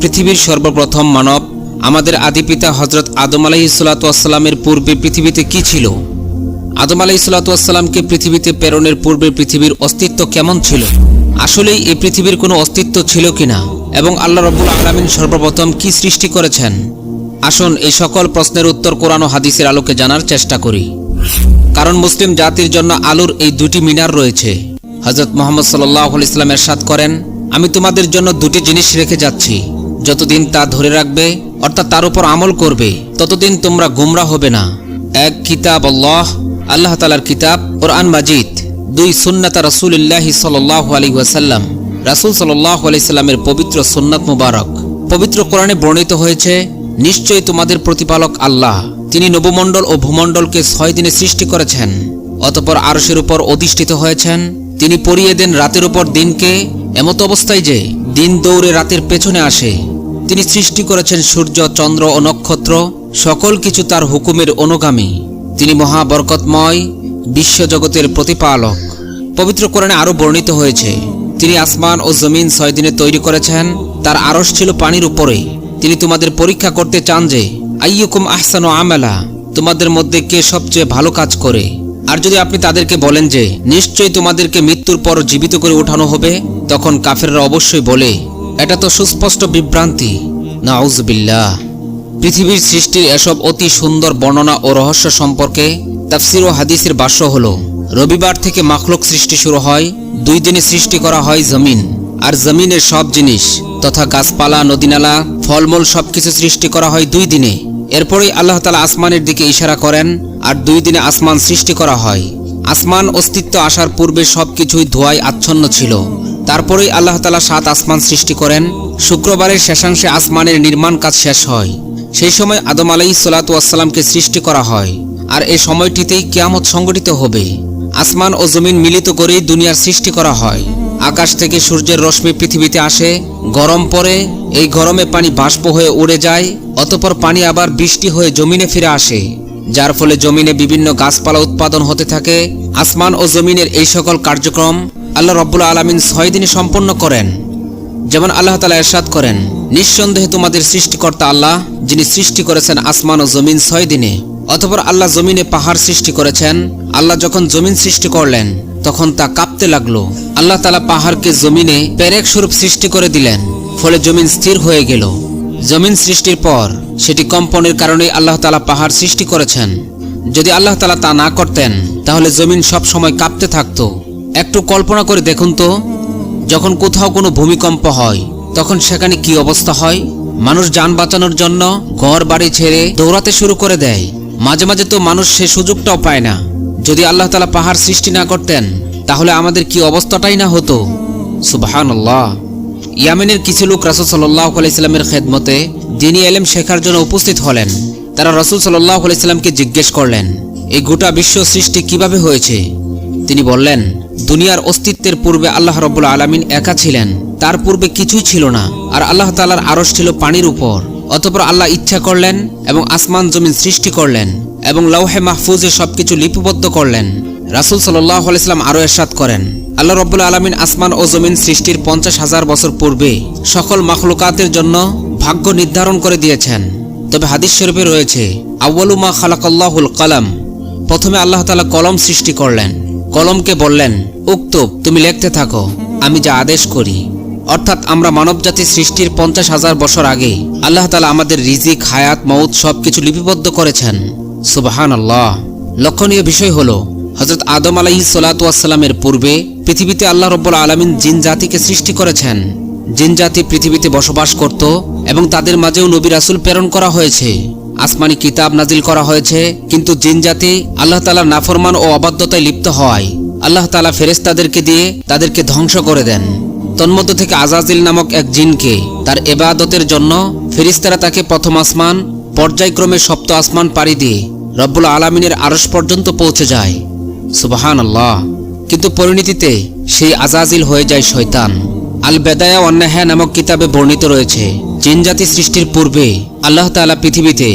পৃথিবীর সর্বপ্রথম মানব, আমাদের আদিপিতা হজরত আদম আলাইসাল্লামের পূর্বে পৃথিবীতে কি ছিল? আদম আলাইসাল্লামকে পৃথিবীতে প্রেরণের পূর্বে পৃথিবীর অস্তিত্ব কেমন ছিল? আসলেই এই পৃথিবীর কোনো অস্তিত্ব ছিল কিনা? এবং আল্লাহ রব্বুল আলমিন সর্বপ্রথম কি সৃষ্টি করেছেন? আসুন এই সকল প্রশ্নের উত্তর কোরআন হাদিসের আলোকে জানার চেষ্টা করি। কারণ মুসলিম জাতির জন্য আলুর এই দুটি মিনার রয়েছে। হজরত মোহাম্মদ সাল্লাহ ইসলাম এরশাদ করেন, আমি তোমাদের জন্য দুটি জিনিস রেখে যাচ্ছি। যতদিন তা ধরে রাখবে, অর্থাৎ তার উপর আমল করবে, ততদিন তোমরা গুমরা হবে না। এক কিতাব আল্লাহ আল্লাহ তালার কিতাব, কোরআন মাজিদ, দুই সুন্নাতা রসুলিল্লাহ সাল্লাহ আলী ওয়াসাল্লাম। রাসুল সাল্লাহ আলাইসাল্লামের পবিত্র সুন্নাত মুবারক। পবিত্র কোরআনে বর্ণিত হয়েছে, নিশ্চয়ই তোমাদের প্রতিপালক আল্লাহ। তিনি নবমণ্ডল ও ভূমণ্ডলকে ছয় দিনে সৃষ্টি করেছেন, অতপর আরশের উপর অধিষ্ঠিত হয়েছেন তিনি পরিয়ে দেন রাতের উপর দিনকে, এমত অবস্থায় যে দিন দৌড়ে রাতের পেছনে আসে। তিনি সৃষ্টি করেছেন সূর্য, চন্দ্র ও নক্ষত্র, সকল কিছু তার হুকুমের অনুগামী। তিনি মহাবরকতময়, বিশ্বজগতের প্রতিপালক। পবিত্র কোরআনে আরও বর্ণিত হয়েছে, তিনি আসমান ও জমিন ছয় দিনে তৈরি করেছেন, তার আরশ ছিল পানির উপরে। তিনি তোমাদের পরীক্ষা করতে চান যে, আইয়ুকুম আহসান ও আমেলা, তোমাদের মধ্যে কে সবচেয়ে ভালো কাজ করে? আর যদি আপনি তাদেরকে বলেন যে, নিশ্চয়ই তোমাদেরকে মৃত্যুর পর জীবিত করে ওঠানো হবে, তখন কাফেররা অবশ্যই বলে, এটা তো সুস্পষ্ট বিভ্রান্তি। না আউজবিল্লাহ পৃথিবীর সৃষ্টির এসব অতি সুন্দর বর্ণনা ও রহস্য সম্পর্কে তাফসির ও হাদিসের বাস্য হল, রবিবার থেকে মাখলুক সৃষ্টি শুরু হয়, দুই দিনে সৃষ্টি করা হয় জমিন, আর জমিনের সব জিনিস, তথা গাছপালা, নদীনালা, ফলমূল সবকিছু সৃষ্টি করা হয় দুই দিনে। এরপরেই আল্লাহ তালা আসমানের দিকে ইশারা করেন আর দুই দিনে আসমান সৃষ্টি করা হয়। আসমান অস্তিত্ব আসার পূর্বে সবকিছুই ধোয়ায় আচ্ছন্ন ছিল। তারপরেই আল্লাহ তালা সাত আসমান সৃষ্টি করেন। শুক্রবারের শেষাংশে আসমানের নির্মাণ কাজ শেষ হয়। সেই সময় আদম আলাই সালাতামকে সৃষ্টি করা হয়। আর এই সময়টিতেই কিয়ামত সংগঠিত হবে। আসমান ও জমিন মিলিত করেই দুনিয়ার সৃষ্টি করা হয়। আকাশ থেকে সূর্যের রশ্মি পৃথিবীতে আসে। গরম পড়ে। এই গরমে পানি বাষ্প হয়ে উড়ে যায়। অতপর পানি আবার বৃষ্টি হয়ে জমিনে ফিরে আসে। যার ফলে জমিনে বিভিন্ন গাছপালা উৎপাদন হতে থাকে। আসমান ও জমিনের এই সকল কার্যক্রম আল্লাহ রব্বুল আলমিন ছয় দিনে সম্পন্ন করেন। যেমন আল্লাহ তালা এরশাদ করেন, নিঃসন্দেহে তোমাদের সৃষ্টিকর্তা আল্লাহ, যিনি সৃষ্টি করেছেন আসমান ও জমিন ছয় দিনে। অতপর আল্লাহ জমিনে পাহাড় সৃষ্টি করেছেন, আল্লাহ যখন জমিন সৃষ্টি করলেন, তখন তা কাঁপতে লাগল। আল্লাহ তালা পাহাড়কে জমিনে পেরেক স্বরূপ সৃষ্টি করে দিলেন, ফলে জমিন স্থির হয়ে গেল। জমিন সৃষ্টির পর সেটি কম্পনের কারণে আল্লাহ তালা পাহাড় সৃষ্টি করেছেন। যদি আল্লাহ তালা তা না করতেন, তাহলে জমিন সব সময় কাঁপতে থাকতো। একটু কল্পনা করে দেখুন তো, যখন কোথাও কোনো ভূমিকম্প হয়, তখন সেখানে কি অবস্থা হয়? মানুষ যান বাঁচানোর জন্য ঘর বাড়ি ছেড়ে দৌড়াতে শুরু করে দেয়। মাঝে মাঝে তো মানুষ সে সুযোগটাও পায় না। যদি আল্লাহ তালা পাহাড় সৃষ্টি না করতেন, তাহলে আমাদের কি অবস্থাটাই না হতো? সুবাহান ইয়ামেনের কিছু লোক রাসুল সাল্লাহ আলাইস্লামের খেদমতে দিনী এলেম শেখার জন্য উপস্থিত হলেন, তারা রসুল সাল্লাহ আলাইস্লামকে জিজ্ঞেস করলেন, এই গোটা বিশ্ব সৃষ্টি কীভাবে হয়েছে? তিনি বললেন, দুনিয়ার অস্তিত্বের পূর্বে আল্লাহ রব্বুল আলমিন একা ছিলেন। তার পূর্বে কিছুই ছিল না, আর আল্লাহ তালার আরস ছিল পানির উপর। অতপর আল্লাহ ইচ্ছা করলেন এবং আসমান জমিন সৃষ্টি করলেন এবং লৌহে মাহফুজে সবকিছু লিপিবদ্ধ করলেন। রাসুল সাল্লাহ আলাইস্লাম আরও এরশাদ করেন আল্লাহ রব্বুল আলমিন আসমান ও জমিন সৃষ্টির পঞ্চাশ হাজার বছর পূর্বে সকল মাখলুকাতের জন্য ভাগ্য নির্ধারণ করে দিয়েছেন। তবে হাদিস শরীফে রয়েছে আউ্বালুমা খালাকাল্লাহুল কালাম। প্রথমে আল্লাহ তালা কলম সৃষ্টি করলেন। কলমকে বললেন উক্তব তুমি লিখতে থাকো, আমি যা আদেশ করি। অর্থাৎ আমরা মানবজাতি সৃষ্টির পঞ্চাশ হাজার বছর আগে আল্লাহ তালা আমাদের রিজিক, হায়াত মৌত সবকিছু লিপিবদ্ধ করেছেন। সুবাহান আল্লাহ লক্ষণীয় বিষয় হল হজরত আদম আলাহি সালাতামের পূর্বে পৃথিবীতে আল্লাহ রব্বুল আলমিন জিন জাতিকে সৃষ্টি করেছেন। জিন জাতি পৃথিবীতে বসবাস করত এবং তাদের মাঝেও নবী রাসুল প্রেরণ করা হয়েছে। আসমানি কিতাব নাজিল করা হয়েছে, কিন্তু জিন জাতি আল্লাহ তালার নাফরমান ও অবাধ্যতায় লিপ্ত হয় আল্লাহ তালা ফেরেস্তাদেরকে দিয়ে তাদেরকে ধ্বংস করে দেন। তন্মধ্য থেকে আজাজিল নামক এক জিনকে তার এবাদতের জন্য ফেরিস্তারা তাকে প্রথম আসমান, পর্যায়ক্রমে সপ্ত আসমান পাড়ি দিয়ে রব্বুল আলমিনের আরস পর্যন্ত পৌঁছে যায়। সুবাহান আল্লাহ কিন্তু পরিণতিতে সেই আজাজিল হয়ে যায় শয়তান। আল বেদায়া অন্যাহা নামক কিতাবে বর্ণিত রয়েছে, জিন জাতি সৃষ্টির পূর্বে আল্লাহ তালা পৃথিবীতে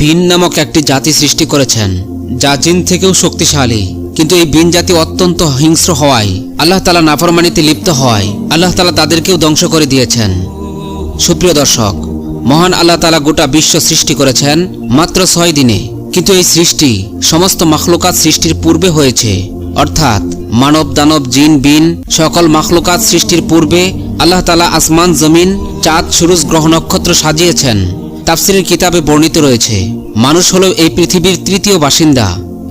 বিন নামক একটি জাতি সৃষ্টি করেছেন, যা জিন থেকেও শক্তিশালী। কিন্তু এই বিন জাতি অত্যন্ত হিংস্র হওয়ায় আল্লাহ তালা নাফরমানিতে লিপ্ত হওয়ায় আল্লাহ তালা তাদেরকেও ধ্বংস করে দিয়েছেন। সুপ্রিয় দর্শক, মহান আল্লাহ তালা গোটা বিশ্ব সৃষ্টি করেছেন মাত্র ছয় দিনে। কিন্তু এই সৃষ্টি সমস্ত মাখলুকাত সৃষ্টির পূর্বে হয়েছে। অর্থাৎ মানব, দানব, জিন, বিন সকল মাখলুকাত সৃষ্টির পূর্বে আল্লাহ তালা আসমান, জমিন, চাঁদ, সুরুজ, গ্রহ, নক্ষত্র সাজিয়েছেন। তাফসিরের কিতাবে বর্ণিত রয়েছে, মানুষ হল এই পৃথিবীর তৃতীয় বাসিন্দা।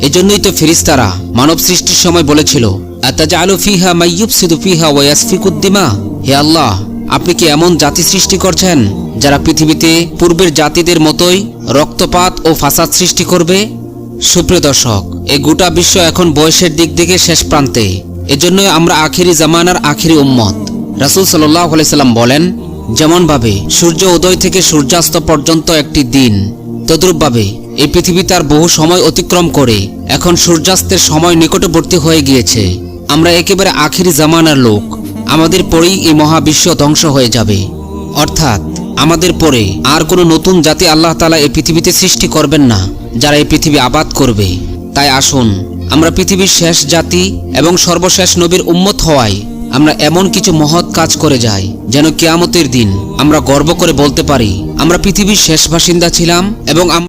এজন্যই তো ফেরিস্তারা মানব সৃষ্টির সময় বলেছিল আতাজালু ফিহা মাইয়ুবসিদু ফিহা ওয়াসফিকুদ্দিমা হে আল্লাহ আপনি কি এমন জাতি সৃষ্টি করছেন যারা পৃথিবীতে পূর্বের জাতিদের মতোই রক্তপাত ও ফাসাদ সৃষ্টি করবে? সুপ্রিয় দর্শক এই গোটা বিশ্ব এখন বয়সের দিক থেকে শেষ প্রান্তে। এজন্যই আমরা আখেরি জামানার আখেরি উম্মত। রাসূল সাল্লাহ সাল্লাম বলেন, যেমনভাবে সূর্য উদয় থেকে সূর্যাস্ত পর্যন্ত একটি দিন, তদ্রূপভাবে এই পৃথিবী তার বহু সময় অতিক্রম করে, এখন সূর্যাস্তের সময় নিকটবর্তী হয়ে গিয়েছে। আমরা একেবারে আখেরি জামানার লোক। আমাদের পরেই এই মহাবিশ্ব ধ্বংস হয়ে যাবে। অর্থাৎ আমাদের পরে আর কোনো নতুন জাতি আল্লাহ তালা এই পৃথিবীতে সৃষ্টি করবেন না, যারা এই পৃথিবী আবাদ করবে। তাই আসুন, আমরা পৃথিবীর শেষ জাতি এবং সর্বশেষ নবীর উম্মত হওয়ায় আমরা এমন কিছু মহৎ কাজ করে যাই, যেন কেয়ামতের দিন আমরা গর্ব করে বলতে পারি, আমরা পৃথিবীর শেষ বাসিন্দা ছিলাম এবং